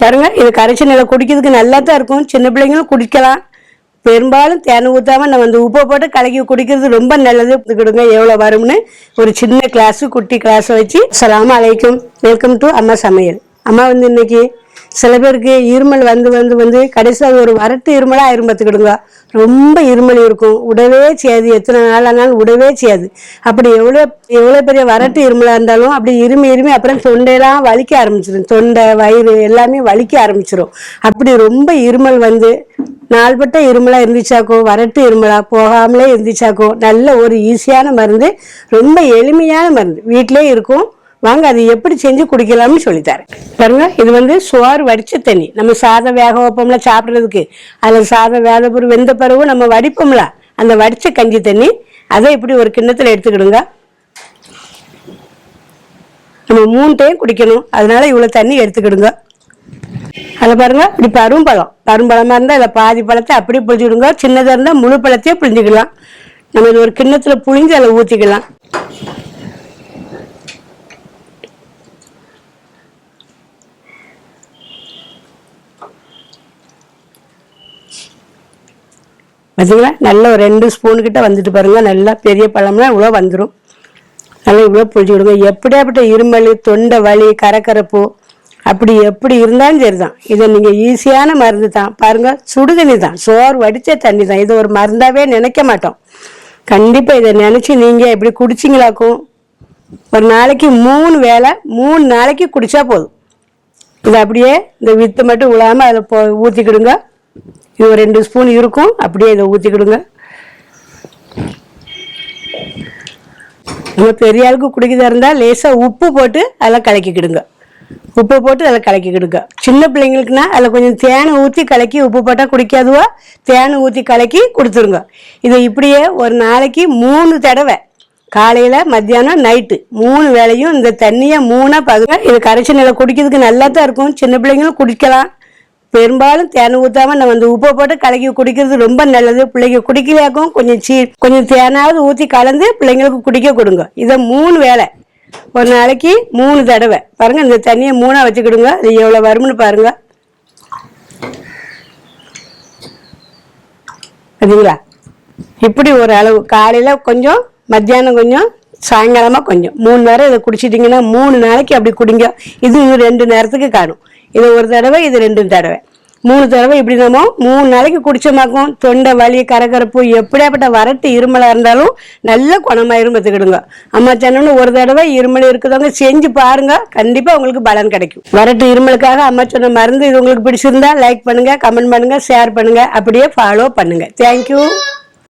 பாருங்க இது கரைச்சி நிலை குடிக்கிறதுக்கு நல்லா தான் இருக்கும். சின்ன பிள்ளைங்களும் குடிக்கலாம். பெரும்பாலும் தேனை ஊற்றாம நம்ம அந்த உப்பை போட்டு கலக்கி குடிக்கிறது ரொம்ப நல்லது. கொடுங்க எவ்வளோ வரும்னு ஒரு சின்ன கிளாஸு குட்டி கிளாஸை வச்சு. சலாம் அலைக்கும். வெல்கம் டு அம்மா சமையல். அம்மா வந்து இன்னைக்கு சில பேருக்கு இருமல் வந்து வந்து வந்து கடைசியாக ஒரு வரட்டு இருமலாக ஆயிரும் பார்த்துக்கிடுங்க. ரொம்ப இருமல் இருக்கும். உடவே செய்யாது. எத்தனை நாள் ஆனாலும் உடவே செய்யாது. அப்படி எவ்வளோ எவ்வளோ பெரிய வரட்டு இருமலாக இருந்தாலும் அப்படி இருமி இருமி அப்புறம் தொண்டையெல்லாம் வலிக்க ஆரம்பிச்சிடும் தொண்டை வயிறு எல்லாமே வலிக்க ஆரம்பிச்சிடும் அப்படி ரொம்ப இருமல் வந்து நாள்பட்ட இருமலாக இருந்துச்சாக்கோ வரட்டு இருமலாக போகாமலே இருந்துச்சாக்கோ நல்ல ஒரு ஈஸியான மருந்து ரொம்ப எளிமையான மருந்து. வீட்டிலே இருக்கும். வாங்க அது எப்படி செஞ்சு குடிக்கலாம்னு சொல்லித்தாரு. பாருங்க இது வந்து சோறு வடிச்ச தண்ணி. நம்ம சாதம் வேக வைப்போம்ல சாப்பிட்றதுக்கு. அதில் சாதம் வேத பிறகு வெந்த பிறகு நம்ம வடிப்போம்ல அந்த வடிச்ச கஞ்சி தண்ணி அதை இப்படி ஒரு கிண்ணத்தில் எடுத்துக்கிடுங்க. நம்ம மூணு டைம் குடிக்கணும். அதனால இவ்வளோ தண்ணி எடுத்துக்கிடுங்க. அதில் பாருங்க இப்படி பரும்பழம். பரும்பழமாக இருந்தால் அதில் பாதி பழத்தை அப்படியே புழிஞ்சுக்கிடுங்க. சின்னதாக இருந்தால் முழு பழத்தையே புழிஞ்சிக்கலாம். நம்ம இது ஒரு கிண்ணத்தில் புழிஞ்சு அதில் ஊற்றிக்கலாம் பார்த்தீங்களா நல்ல ஒரு ரெண்டு ஸ்பூனுக்கிட்ட வந்துட்டு பாருங்க. நல்லா பெரிய பழம்னா இவ்வளோ வந்துடும் நல்லா இவ்வளோ புளிச்சு விடுங்க எப்படியாப்பட்ட இருமல் தொண்டை வலி கரக்கரப்பு அப்படி எப்படி இருந்தாலும் சரி தான் இதை நீங்கள் ஈஸியான மருந்து தான். பாருங்கள் சுடுதண்ணி தான். சோறு வடித்த தண்ணி தான். இது ஒரு மருந்தாகவே நினைக்க மாட்டோம். கண்டிப்பாக இதை நினச்சி நீங்கள் இப்படி குடிச்சிங்களாக்கும் ஒரு நாளைக்கு மூணு வேளை மூணு நாளைக்கு குடித்தா போதும். இது அப்படியே இந்த வித்து மட்டும் விழாமல் அதில் போ ஊற்றிக்கிடுங்க இது ஒரு ரெண்டு ஸ்பூன் இருக்கும். அப்படியே இதை ஊற்றிக்கிடுங்க நம்ம பெரிய ஆளுக்கு குடிக்கிறதா இருந்தால் லேசாக உப்பு போட்டு அதெல்லாம் கலக்கிக்கிடுங்க உப்பு போட்டு அதில் கலக்கிக்கிடுங்க சின்ன பிள்ளைங்களுக்குன்னா அதில் கொஞ்சம் தேனை ஊற்றி கலக்கி உப்பு போட்டால் குடிக்காதுவா? தேனை ஊற்றி கலக்கி கொடுத்துருங்க. இதை இப்படியே ஒரு நாளைக்கு மூணு தடவை. காலையில் மத்தியானம் நைட்டு மூணு வேளையும் இந்த தண்ணியை மூணாக பதுங்க இது கரைச்சி நிலை குடிக்கிறதுக்கு நல்லா தான் இருக்கும். சின்ன பிள்ளைங்களும் குடிக்கலாம். பெரும்பாலும் தேனை ஊற்றாம நம்ம அந்த உப்பை போட்டு கலக்கி குடிக்கிறது ரொம்ப நல்லது. பிள்ளைங்க குடிக்கலையாக்கும் கொஞ்சம் சீ கொஞ்சம் தேனாவது ஊற்றி கலந்து பிள்ளைங்களுக்கு குடிக்க கொடுங்க. இதை மூணு வேளை. ஒரு நாளைக்கு மூணு தடவை. பாருங்க இந்த தண்ணியை மூணா வச்சுக்கிடுங்க. அது எவ்வளோ வரும்னு பாருங்க. சரிங்களா இப்படி ஒரு அளவு. காலையில் கொஞ்சம் மத்தியானம் கொஞ்சம் சாயங்காலமாக கொஞ்சம். மூணு நேரம் இதை குடிச்சிட்டிங்கன்னா மூணு நாளைக்கு அப்படி குடிங்க. இது ரெண்டு நேரத்துக்கு காணும். இது ஒரு தடவை இது ரெண்டு தடவை. மூணு தடவை இப்படி நம்ம மூணு நாளைக்கு குடிச்சோமாக்கும். தொண்டை வலி கரகரப்பு எப்படியாப்பட்ட வரட்டு இருமலாக இருந்தாலும் நல்ல குணமாயிரும் பார்த்துக்கிடுங்க. அம்மா சொன்னோன்னு ஒரு தடவை இருமல் இருக்குதவங்க செஞ்சு பாருங்க. கண்டிப்பாக உங்களுக்கு பலன் கிடைக்கும். வரட்டு இருமலுக்காக அம்மா சொன்ன மருந்து இது உங்களுக்கு பிடிச்சிருந்தா லைக் பண்ணுங்க கமெண்ட் பண்ணுங்க ஷேர் பண்ணுங்க. அப்படியே ஃபாலோ பண்ணுங்க. தேங்க்யூ